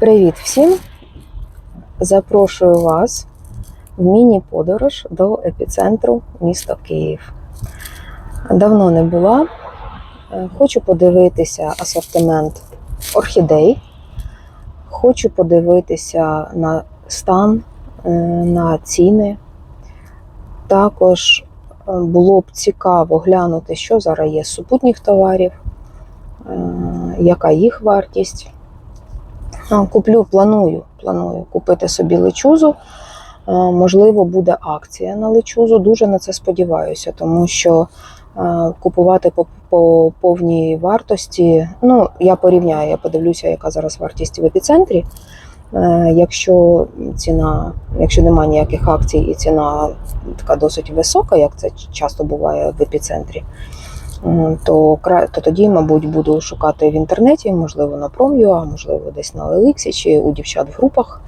Привіт всім! Запрошую вас в міні-подорож до епіцентру міста Київ. Давно не була. Е, Хочу подивитися асортимент орхідей. Хочу подивитися на стан, е, на ціни. Також е, було б цікаво глянути, що зараз є з супутніх товарів, яка їх вартість. Куплю, планую, планую купити собі лечузу. Можливо, буде акція на лечузу. Дуже на це сподіваюся, тому що купувати по, по повній вартості. Ну, я порівняю, я подивлюся, яка зараз вартість в епіцентрі. Якщо ціна, якщо немає ніяких акцій і ціна така досить висока, як це часто буває в епіцентрі, то, то тоді, мабуть, буду шукати в інтернеті, можливо, на Prom.ua, можливо, десь на OLX чи у дівчат в групах.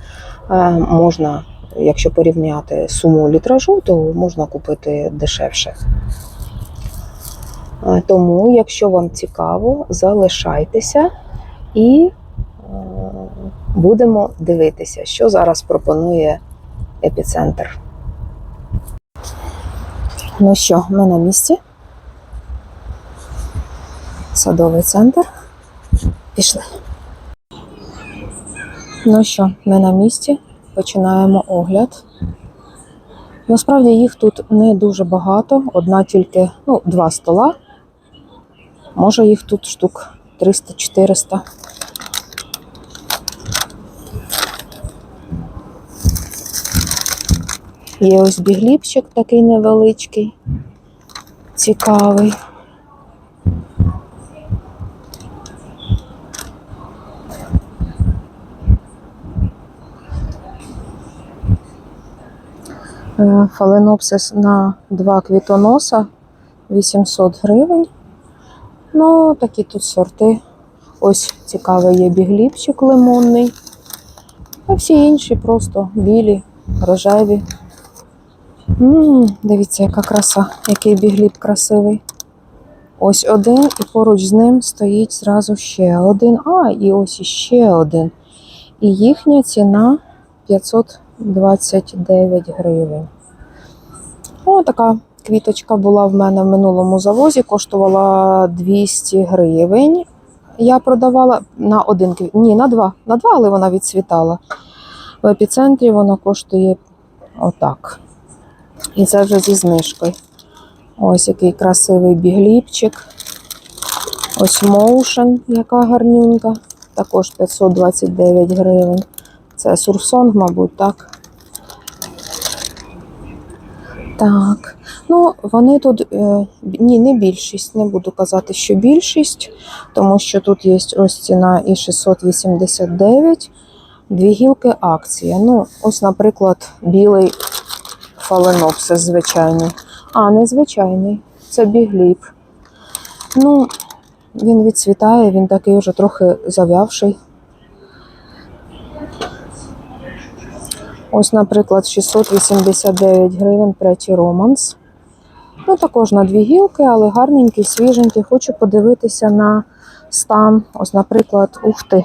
Е, Можна, якщо порівняти суму літражу, то можна купити дешевше. Е, Тому, якщо вам цікаво, залишайтеся і е, будемо дивитися, що зараз пропонує епіцентр. Ну що, ми на місці садовий центр. Пішли. Ну що, ми на місці. Починаємо огляд. Насправді їх тут не дуже багато, одна тільки, ну, два стола. Може їх тут штук 300-400. Є ось бігліпчик такий невеличкий, цікавий. Фаленопсис на два квітоноса 800 гривень. Ну, такі тут сорти. Ось цікавий є бігліпчик лимонний. А всі інші просто білі, рожеві. м дивіться, яка краса, який бігліп красивий. Ось один, і поруч з ним стоїть зразу ще один. А, і ось іще один. І їхня ціна 529 гривень. О, така квіточка була в мене в минулому завозі, коштувала 200 гривень. Я продавала на один квіт. Ні, на два. На два, але вона відцвітала. В епіцентрі вона коштує отак. І це вже зі знижкою. Ось який красивий бігліпчик. Ось моушен, яка гарнюнька. Також 529 гривень. Це Сурсонг, мабуть, так. Так. Ну, вони тут, е, ні, не більшість, не буду казати, що більшість, тому що тут є ось ціна і 689, дві гілки акція. Ну, ось, наприклад, білий фаленопсис звичайний. А, незвичайний. Це бігліп. Ну, він відцвітає, він такий вже трохи зав'явший. Ось, наприклад, 689 гривень третій романс. Ну, також на дві гілки, але гарненький, свіженький. Хочу подивитися на стан. Ось, наприклад, ух ти.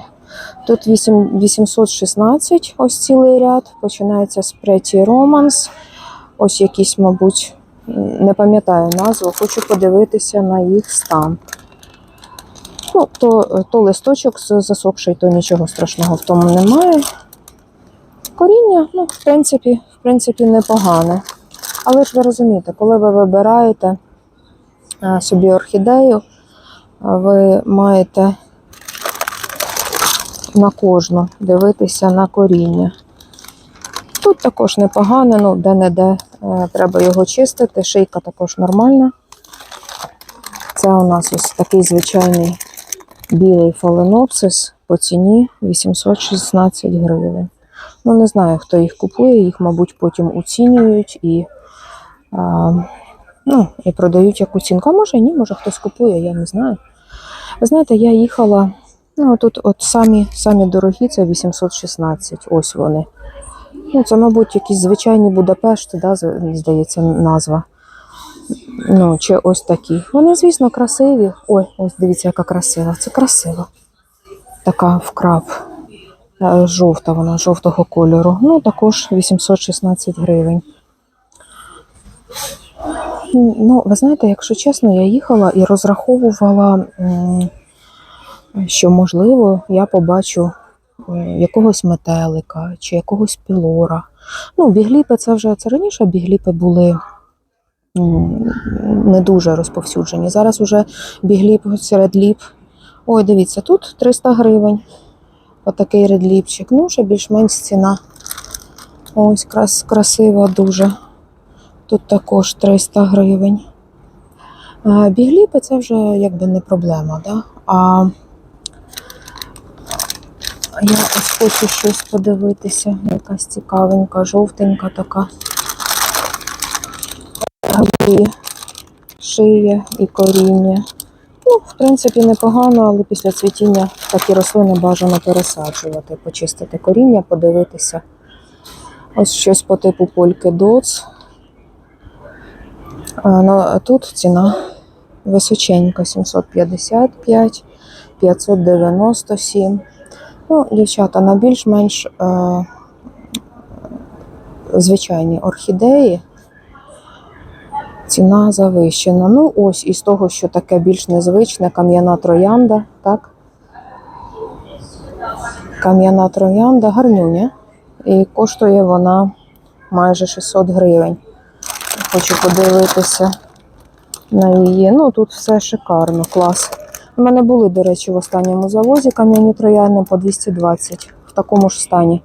Тут 8, 816, ось цілий ряд. Починається з третій романс. Ось якісь, мабуть, не пам'ятаю назву. Хочу подивитися на їх стан. Ну, то, то листочок засохший, то нічого страшного в тому немає. Коріння, ну, в принципі, в принципі, непогане. Але ж ви розумієте, коли ви вибираєте е, собі орхідею, ви маєте на кожну дивитися на коріння. Тут також непогане, ну де-не-де е, треба його чистити. Шийка також нормальна. Це у нас ось такий звичайний білий фаленопсис по ціні 816 гривень. Ну, не знаю, хто їх купує, їх, мабуть, потім оцінюють і, а, ну, і продають як оцінку. А може ні, може хтось купує, я не знаю. Ви знаєте, я їхала, ну, тут от самі, самі дорогі, це 816, ось вони. Ну, це, мабуть, якісь звичайні Будапешти, да, здається, назва. Ну, чи ось такі. Вони, звісно, красиві. Ой, ось дивіться, яка красива. Це красиво. Така вкрап. Е, Жовта вона, жовтого кольору. Ну, також 816 гривень. Ну, ви знаєте, якщо чесно, я їхала і розраховувала, що можливо я побачу якогось метелика чи якогось пілора. Ну, бігліпи це вже це раніше бігліпи були не дуже розповсюджені. Зараз вже бігліп серед ліп. Ой, дивіться, тут 300 гривень. Отакий редліпчик. Ну, ще більш-менш ціна. Ось крас, красива дуже. Тут також 300 гривень. Бігліпи це вже якби не проблема, да? А я ось хочу щось подивитися. Якась цікавенька, жовтенька така. І шия і коріння. Ну, в принципі, непогано, але після цвітіння такі рослини бажано пересаджувати, почистити коріння, подивитися. Ось щось по типу польки доц. А, ну, тут ціна височенька 755, 597. Ну, дівчата, на більш-менш е, звичайні орхідеї. Ціна завищена. Ну, ось із того, що таке більш незвичне, кам'яна троянда, так? Кам'яна троянда, гарнюня. І коштує вона майже 600 гривень. Хочу подивитися на її. Ну, тут все шикарно, клас. У мене були, до речі, в останньому завозі кам'яні трояни по 220 в такому ж стані.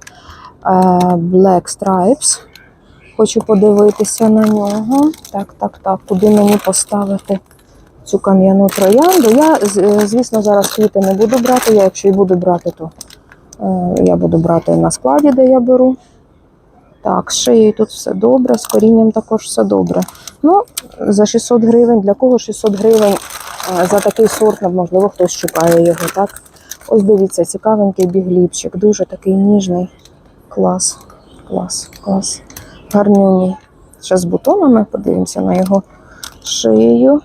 Е, Black Stripes. Хочу подивитися на нього. Так, так, так. Куди мені поставити цю кам'яну троянду? Я, е, звісно, зараз квіти не буду брати. Я, якщо і буду брати, то е, я буду брати на складі, де я беру. Так, з шиєю тут все добре, з корінням також все добре. Ну, за 600 гривень, для кого 600 гривень е, за такий сорт, ну, можливо, хтось шукає його, так? Ось дивіться, цікавенький бігліпчик, дуже такий ніжний. Клас, клас, клас. Гарнюній. Ще з бутонами подивимося на його шию.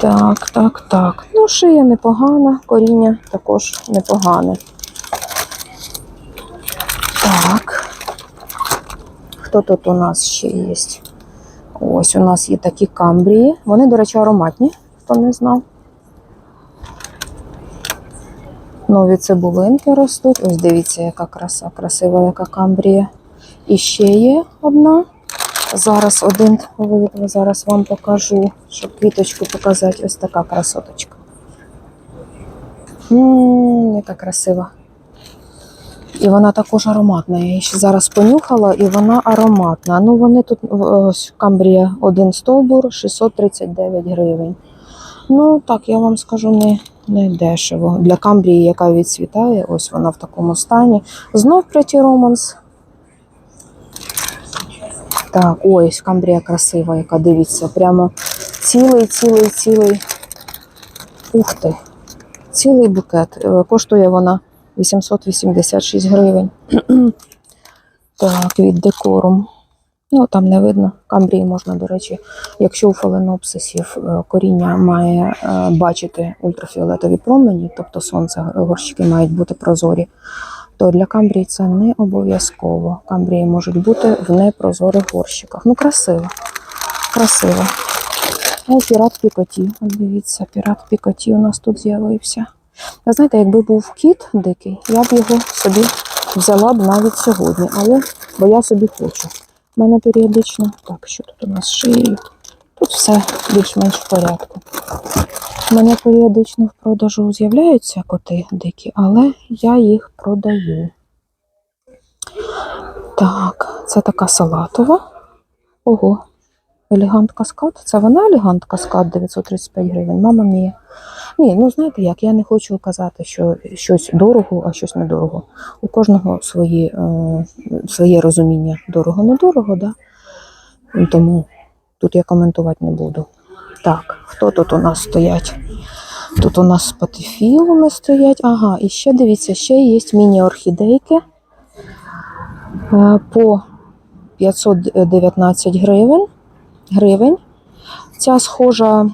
Так, так, так. Ну, шия непогана, коріння також непогане. Так. Хто тут у нас ще є? Ось у нас є такі камбрії. Вони, до речі, ароматні, хто не знав. Нові цибулинки ростуть. Ось дивіться, яка краса, красива, яка камбрія. І ще є одна. Зараз один вид, зараз вам покажу, щоб квіточку показати. Ось така красоточка. М, яка красива. І вона також ароматна. Я її ще зараз понюхала, і вона ароматна. Ну, вони тут ось камбрія один стовбур 639 гривень. Ну, так, я вам скажу, не, не дешево. Для камбрії, яка відцвітає, ось вона в такому стані. Знов Pretty Romance. Так, ось камбрія красива, яка дивіться, прямо цілий, цілий, цілий. Ух ти! Цілий букет. Е, Коштує вона 886 гривень. так, від декорум. Ну, там не видно. Камбрії можна, до речі, якщо у фаленопсисів е, коріння має е, бачити ультрафіолетові промені, тобто сонце, горщики мають бути прозорі, то для камбрії це не обов'язково. Камбрії можуть бути в непрозорих горщиках. Ну, красиво. Красиво. О, пірат Пікоті. Дивіться, пірат Пікоті у нас тут з'явився. Ви знаєте, якби був кіт дикий, я б його собі взяла б навіть сьогодні, але бо я собі хочу. У мене періодично. Так, що тут у нас шиєю? Тут все більш-менш в порядку. У мене періодично в продажу з'являються коти дикі, але я їх продаю. Так, це така салатова. Ого, елегант каскад. Це вона елегант каскад 935 гривень. Мама мія. Ні, ну знаєте як, я не хочу казати, що щось дорого, а щось недорого. У кожного свої, е, своє розуміння дорого-недорого, да? тому тут я коментувати не буду. Так, хто тут у нас стоять? Тут у нас патифілуми стоять. Ага, і ще дивіться, ще є міні-орхідейки е, по 519 гривень. гривень. Ця схожа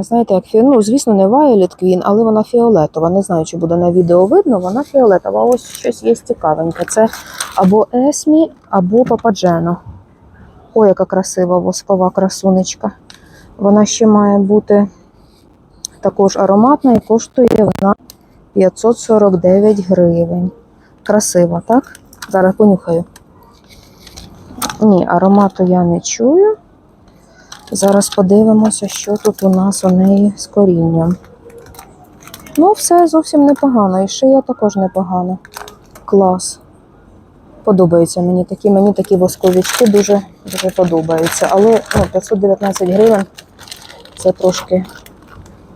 знаєте, як ну, звісно, не Violet Queen, але вона фіолетова. Не знаю, чи буде на відео видно, вона фіолетова. Ось щось є цікавеньке. Це або Есмі, або Пападжено. Ой, яка красива воскова красунечка. Вона ще має бути також ароматна і коштує вона 549 гривень. Красива, так? Зараз понюхаю. Ні, аромату я не чую. Зараз подивимося, що тут у нас у неї з корінням. Ну, все зовсім непогано. І шия також непогана. Клас. Подобаються мені такі, мені такі восковічки дуже, дуже подобаються. Але ну, 519 гривень це трошки,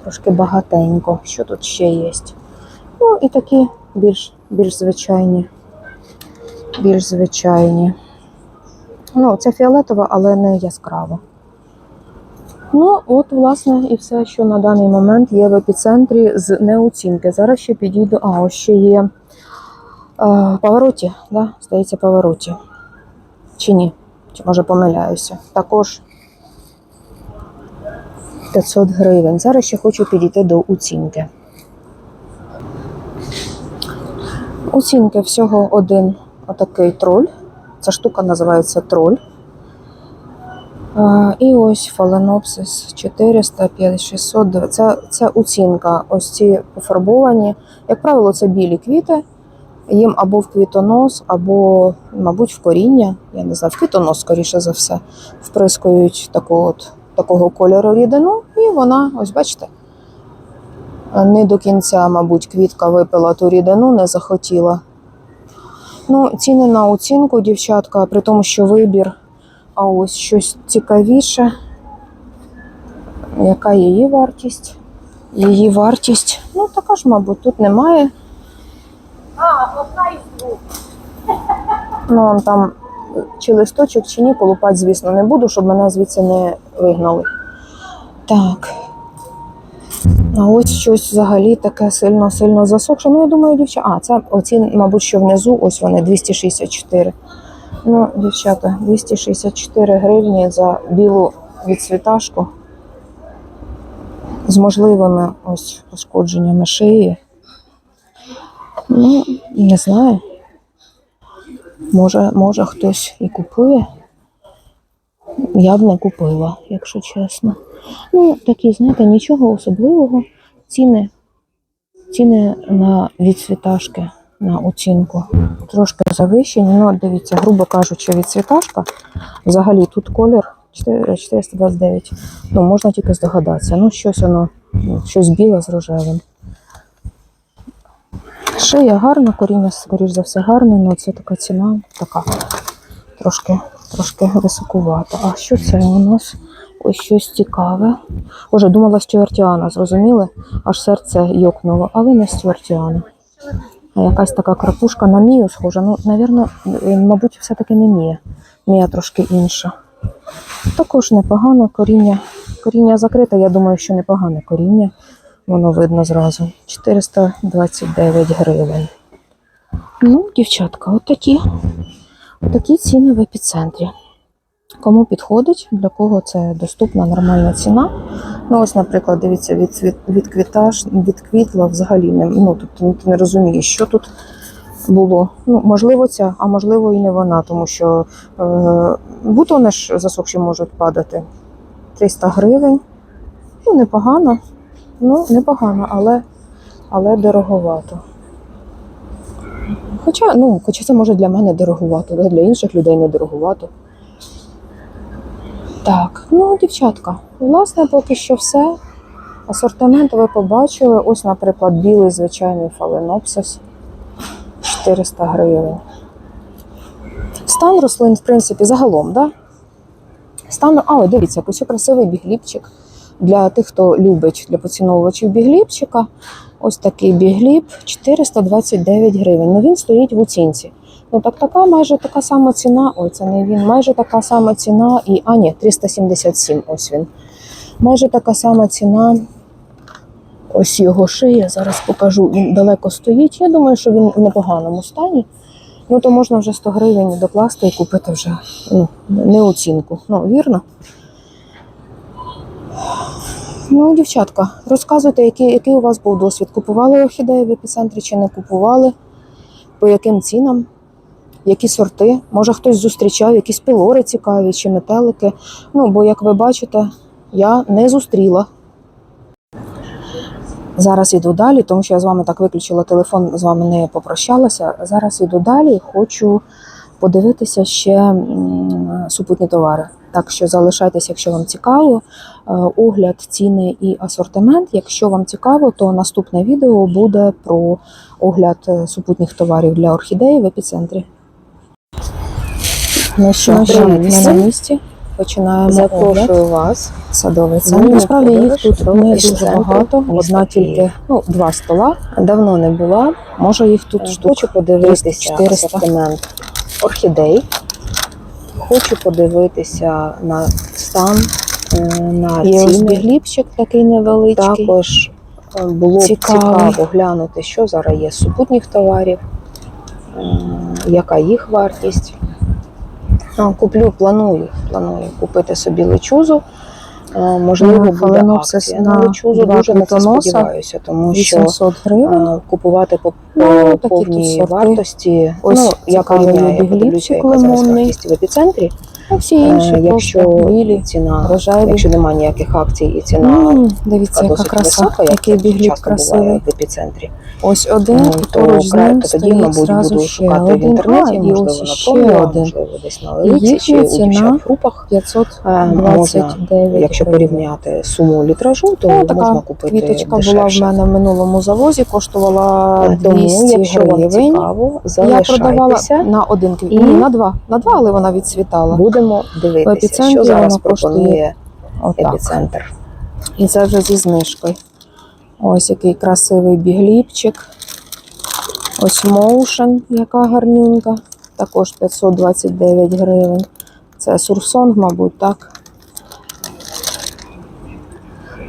трошки багатенько. Що тут ще є? Ну, і такі більш, більш звичайні. Більш звичайні. Ну, це фіолетова, але не яскрава. Ну, от, власне, і все, що на даний момент є в епіцентрі з неоцінки. Зараз ще підійду. А, ось ще є повороті, да? здається, повороті. Чи ні? Чи може помиляюся? Також 500 гривень. Зараз ще хочу підійти до оцінки. Оцінки всього один отакий троль. Ця штука називається троль. І ось фаленопсис 400, 500, 600. Це, це оцінка. Ось ці пофарбовані. Як правило, це білі квіти. Їм або в квітонос, або, мабуть, в коріння. Я не знаю, в квітонос, скоріше за все, вприскують таку от, такого кольору рідину, і вона, ось бачите, не до кінця, мабуть, квітка випила ту рідину, не захотіла. Ну, ціни на оцінку, дівчатка, при тому, що вибір, а ось щось цікавіше. Яка її вартість? Її вартість, ну така ж, мабуть, тут немає. А, одна. Ну, там чи листочок, чи ні, колупати, звісно, не буду, щоб мене звідси не вигнали. Так. А ось щось взагалі таке сильно-сильно засохше. Ну, я думаю, дівчата. А, це оці, мабуть, що внизу, ось вони 264. Ну, дівчата, 264 гривні за білу відцвіташку з можливими ось пошкодженнями шиї. Ну, не знаю. Може, може хтось і купує. Я б не купила, якщо чесно. Ну, такі, знаєте, нічого особливого. Ціни, ціни на відцвіташки, на оцінку трошки завищені. Ну, дивіться, грубо кажучи, відцвіташка. Взагалі тут колір 429. Ну, можна тільки здогадатися. Ну, щось воно, щось біле з рожевим. Шия гарна, коріння, скоріш за все, гарне, але це така ціна, така трошки, трошки високувата. А що це у нас? Ось щось цікаве. Боже, думала стюартіана, зрозуміли? Аж серце йокнуло, але не стюартіана. А якась така крапушка на мію схожа. Ну, навірно, мабуть, все-таки не мія. Мія трошки інша. Також непогано коріння. Коріння закрите, я думаю, що непогане коріння. Воно видно зразу. 429 гривень. Ну, дівчатка, отакі. Отакі ціни в епіцентрі. Кому підходить, для кого це доступна нормальна ціна. Ну, ось, наприклад, дивіться, від, від, від квітаж, від квітла взагалі не, ну, тобто, ти не розумієш, що тут було. Ну, можливо, ця, а можливо і не вона, тому що е, бутони ж засохші можуть падати. 300 гривень. Ну, непогано. Ну, непогано, але, але дороговато. Хоча, ну, хоча це може для мене дороговато, да, для інших людей не дороговато. Так, ну, дівчатка, власне, поки що все. Асортимент ви побачили. Ось, наприклад, білий звичайний фаленопсис 400 гривень. Стан рослин, в принципі, загалом, да? Стан, а, дивіться, ось красивий бігліпчик. Для тих, хто любить для поціновувачів бігліпчика. Ось такий бігліп 429 гривень. Ну він стоїть в оцінці. Ну так така майже така сама ціна. Ой, це не він. Майже така сама ціна і. А, ні, 377. Ось він. Майже така сама ціна. Ось його шия. Зараз покажу. Він далеко стоїть. Я думаю, що він в непоганому стані. Ну, то можна вже 100 гривень докласти і купити вже ну, не оцінку. Ну, вірно? Ну, дівчатка, розказуйте, який, який у вас був досвід. Купували орхідеї в епіцентрі чи не купували? По яким цінам? Які сорти? Може хтось зустрічав, якісь пилори цікаві чи метелики. Ну, бо, як ви бачите, я не зустріла. Зараз іду далі, тому що я з вами так виключила телефон, з вами не попрощалася. Зараз іду далі, хочу подивитися ще супутні товари. Так що залишайтеся, якщо вам цікаво. Е, Огляд, ціни і асортимент. Якщо вам цікаво, то наступне відео буде про огляд е, супутніх товарів для орхідеї в епіцентрі. Ну що, ми на місці. Починаємо огляд. Запрошую вас. Садовий Ну, центр. Насправді їх тут не дуже багато. Одна тільки ну, два стола. Давно не була. Може їх тут штук. Хочу подивитися 300-400. асортимент орхідей. Хочу подивитися на стан, е, на Є ціни. бігліпчик такий невеличкий. Також було було б цікаво глянути, що зараз є з супутніх товарів, е, яка їх вартість. Куплю, планую, планую купити собі лечузу. Можливо, буде акція на лечузу. Дуже на це сподіваюся, тому що 800 гривень. купувати по, Ну, по повній вартості. Ось ну, я порівняю, я подивлюся, яка зараз вартість в епіцентрі. А всі Е, інші якщо білі, ціна, рожеві. якщо немає ніяких акцій і ціна М, Дивіться, яка краса, висока, як який це красивий. в епіцентрі. Ось один, Ну, то поруч з ним то тоді, стоїть мабуть, буду ще шукати в інтернеті, А, і можливо, ось на ще промі, один. можливо, десь на Лелиці чи у ціна в групах. Е, 529 Якщо порівняти суму літражу, то Ну, можна купити Квіточка була в мене в минулому завозі, коштувала Е, Тому, 200 якщо вам гривень. цікаво, Я продавала на один квіт. І- на два. На два, але вона відцвітала. Будемо дивитися, що зараз пропонує Отак. епіцентр. І це вже зі знижкою. Ось який красивий бігліпчик. Ось моушен, яка гарнюнька. Також 529 гривень. Це Сурсонг, мабуть, так.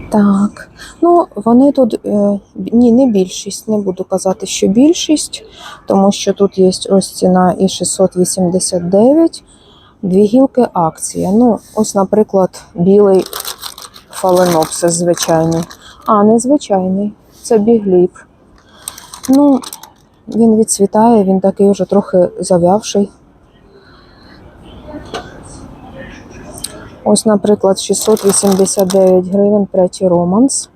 Так. Ну, вони тут, е, ні, не більшість, не буду казати, що більшість, тому що тут є ось ціна і 689, дві гілки акція. Ну, ось, наприклад, білий фаленопсис звичайний. А, не звичайний. Це бігліп. Ну, він відцвітає, він такий вже трохи зав'явший. Ось, наприклад, 689 гривень третій романс.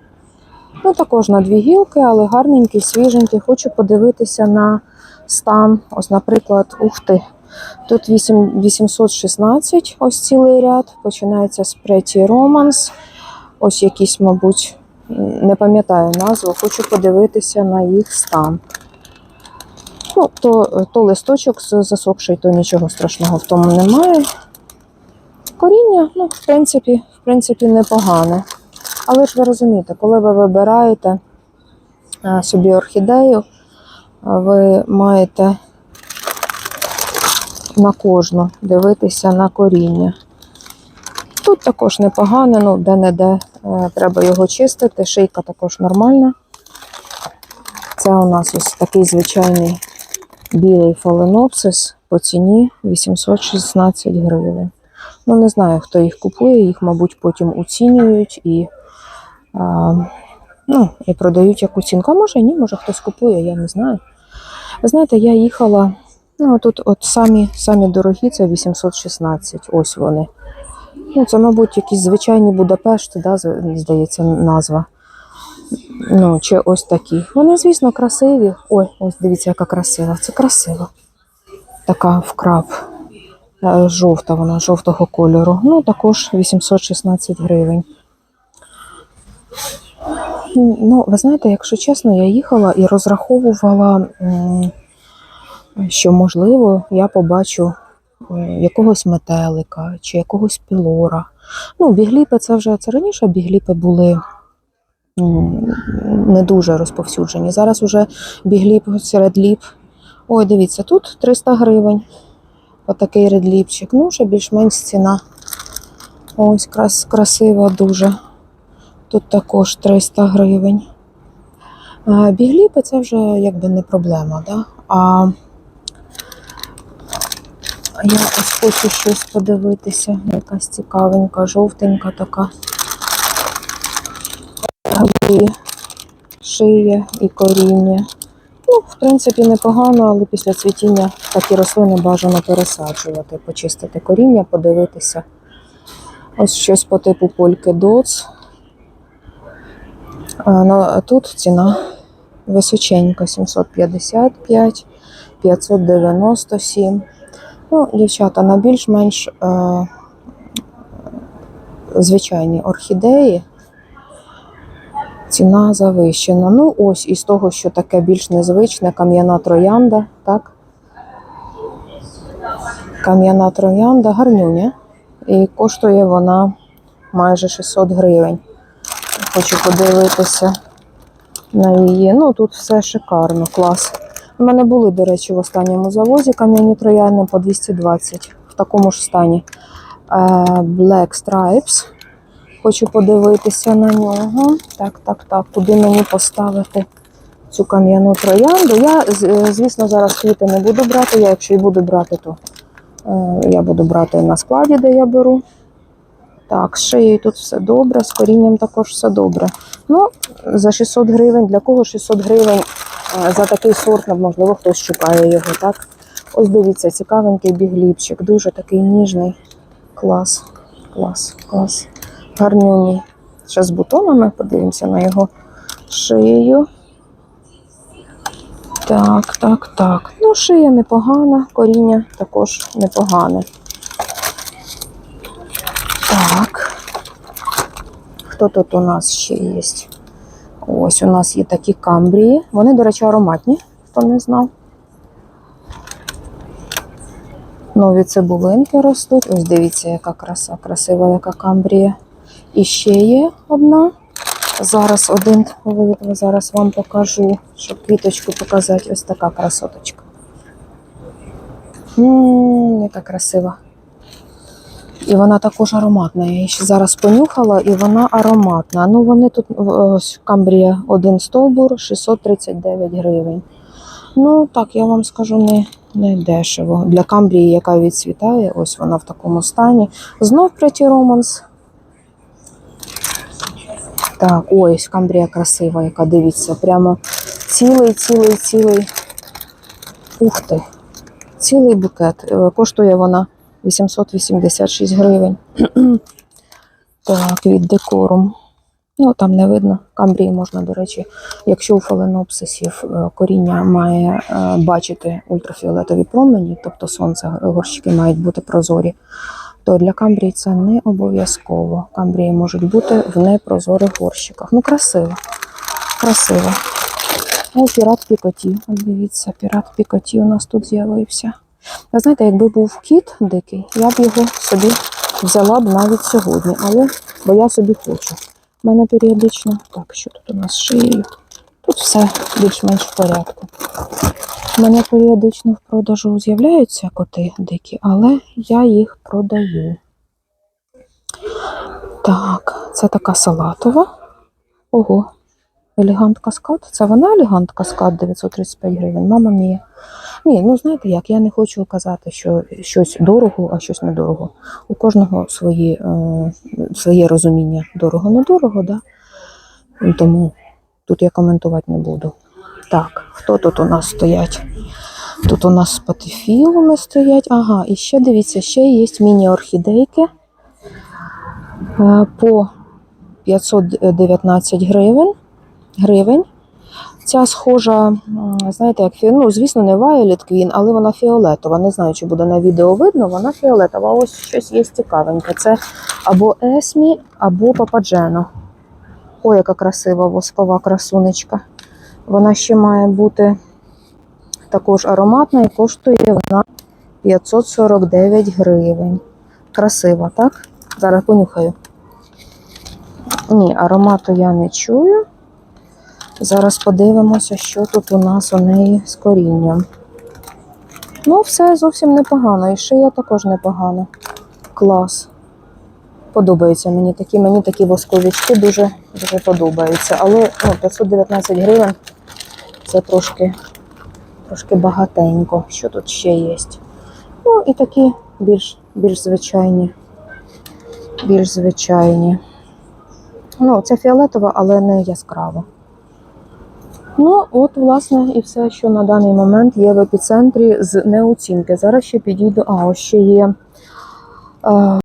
Ну, також на дві гілки, але гарненький, свіженький. Хочу подивитися на стан. Ось, наприклад, ух ти. Тут 8, 816, ось цілий ряд. Починається з третій романс. Ось якісь, мабуть, не пам'ятаю назву. Хочу подивитися на їх стан. Ну, то, то листочок засохший, то нічого страшного в тому немає. Коріння, ну, в принципі, в принципі, непогане. Але ж ви розумієте, коли ви вибираєте е, собі орхідею, ви маєте на кожну дивитися на коріння. Тут також непогане, ну де-не-де е, треба його чистити. Шийка також нормальна. Це у нас ось такий звичайний білий фаленопсис по ціні 816 гривень. Ну, не знаю, хто їх купує, їх, мабуть, потім оцінюють і, а, ну, і продають як оцінку. А може ні, може хтось купує, я не знаю. Ви знаєте, я їхала, ну, тут от самі, самі дорогі, це 816, ось вони. Ну, це, мабуть, якісь звичайні Будапешти, да, здається, назва. Ну, чи ось такі. Вони, звісно, красиві. Ой, ось дивіться, яка красива. Це красиво. Така вкраб. Е, Жовта вона, жовтого кольору. Ну, також 816 гривень. Ну, ви знаєте, якщо чесно, я їхала і розраховувала, що, можливо, я побачу е, якогось метелика чи якогось пілора. Ну, бігліпи це вже це раніше бігліпи були не дуже розповсюджені. Зараз уже бігліп серед ліп. Ой, дивіться, тут 300 гривень. Отакий редліпчик. Ну, ще більш-менш ціна. Ось крас, красива дуже. Тут також 300 гривень. Бігліпи це вже якби не проблема, да? А я ось хочу щось подивитися. Якась цікавенька, жовтенька така. шия і коріння. Ну, в принципі, непогано, але після цвітіння такі рослини бажано пересаджувати, почистити коріння, подивитися. Ось щось по типу польки доц. А, ну, тут ціна височенька 755, 597. Ну, дівчата, на більш-менш е, звичайні орхідеї. Ціна завищена. Ну, ось із того, що таке більш незвичне, кам'яна троянда, так? Кам'яна троянда, гарнюня. І коштує вона майже 600 гривень. Хочу подивитися на її. Ну, тут все шикарно, клас. У мене були, до речі, в останньому завозі кам'яні троянди по 220 в такому ж стані. Е, Black Stripes. Хочу подивитися на нього. Так, так, так. Куди мені поставити цю кам'яну троянду? Я, е, звісно, зараз квіти не буду брати. Я, якщо і буду брати, то е, я буду брати на складі, де я беру. Так, з шиєю тут все добре, з корінням також все добре. Ну, за 600 гривень, для кого 600 гривень за такий сорт, можливо, хтось шукає його, так? Ось дивіться, цікавенький бігліпчик, дуже такий ніжний. Клас, клас, клас. Гарнюній. Ще з бутонами подивимося на його шию. Так, так, так. Ну, шия непогана, коріння також непогане. Так. Хто тут у нас ще є? Ось у нас є такі камбрії. Вони, до речі, ароматні, хто не знав. Нові цибулинки ростуть. Ось дивіться, яка краса, красива, яка камбрія. І ще є одна. Зараз один вид, зараз вам покажу, щоб квіточку показати. Ось така красоточка. М, яка красива. І вона також ароматна. Я її ще зараз понюхала, і вона ароматна. Ну, вони тут ось камбрія один стовбур 639 гривень. Ну, так, я вам скажу, не, не дешево. Для камбрії, яка відцвітає, ось вона в такому стані. Знов Pretty Romance. Так, ось камбрія красива, яка дивіться, прямо цілий, цілий, цілий. Ух ти! Цілий букет. Е, Коштує вона 886 гривень. так, від декорум. Ну, там не видно. Камбрії можна, до речі, якщо у фаленопсисів е, коріння має е, бачити ультрафіолетові промені, тобто сонце, горщики мають бути прозорі, то для камбрії це не обов'язково. Камбрії можуть бути в непрозорих горщиках. Ну, красиво. Красиво. О, пірат Пікоті. От Дивіться, пірат Пікоті у нас тут з'явився. Ви знаєте, якби був кіт дикий, я б його собі взяла б навіть сьогодні, але бо я собі хочу. У мене періодично. Так, що тут у нас шиєю? Тут все більш-менш в порядку. У мене періодично в продажу з'являються коти дикі, але я їх продаю. Так, це така салатова. Ого, елегант каскад. Це вона елегант каскад 935 гривень. Мама мія. Ні, ну знаєте як, я не хочу казати, що щось дорого, а щось недорого. У кожного свої, е, своє розуміння дорого-недорого, да? тому тут я коментувати не буду. Так, хто тут у нас стоять? Тут у нас патифілуми стоять. Ага, і ще дивіться, ще є міні-орхідейки е, по 519 гривень. Гривень. Ця схожа, знаєте, як ну, звісно, не Violet Queen, але вона фіолетова. Не знаю, чи буде на відео видно, вона фіолетова. Ось щось є цікавеньке. Це або Есмі, або Пападжено. Ой, яка красива воскова красунечка. Вона ще має бути також ароматна і коштує вона 549 гривень. Красива, так? Зараз понюхаю. Ні, аромату я не чую. Зараз подивимося, що тут у нас у неї з корінням. Ну, все зовсім непогано. І шия також непогана. Клас. Подобаються мені такі, мені такі восковички дуже, дуже подобаються. Але ну, 519 гривень це трошки, трошки багатенько. Що тут ще є? Ну, і такі більш, більш звичайні. Більш звичайні. Ну, це фіолетова, але не яскрава. Ну, от, власне, і все, що на даний момент є в епіцентрі з неоцінки. Зараз ще підійду. А, ось ще є. е,